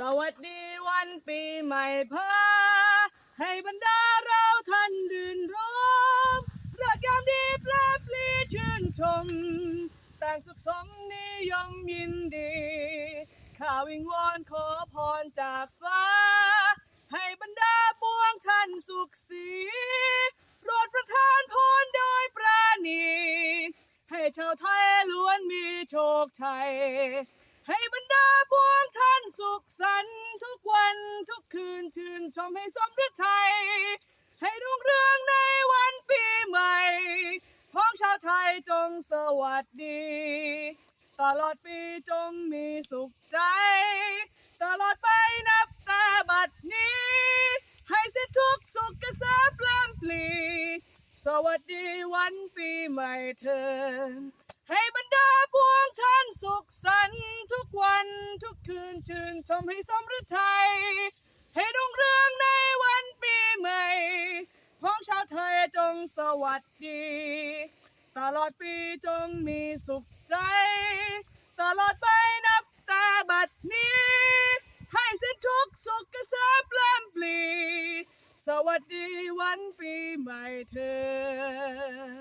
สวัสดีวันปีใหม่พาให้บรรดาเราท่านดื่นรมเริกยามดีแปลปลีชื่นชม แต่งสุขสมนิยมยินดี ข้าวิงวอนขอพรจากฟ้า ให้บรรดาปวงท่านสุขสีโปรดประทานพรโดยปราณี ให้ชาวไทยล้วนมีโชคชัย ให้บรรดาปวงท่านสุขสันต์ทุกวันทุกคืนชื่นชมให้สมฤทัยให้รุ่งเรืองในวันปีใหม่พ้องชาวไทยจงสวัสดี ตลอดปีจงมีสุขใจ ตลอดไปนับแต่บัดนี้ ให้สร็จทุกสุขกระแสปล้ำปลี สวัสดีวันปีใหม่เถิดให้บรรดา ชื่นชมให้สมฤทัยให้ดุงเรืองในวันปีใหม่ ของชาวไทยจงสวัสดี ตลอดปีจงมีสุขใจ ตลอดไปนับแต่บัดนี้ ให้สิ้นทุกสุขเกษมแปลมปลี สวัสดีวันปีใหม่เธอ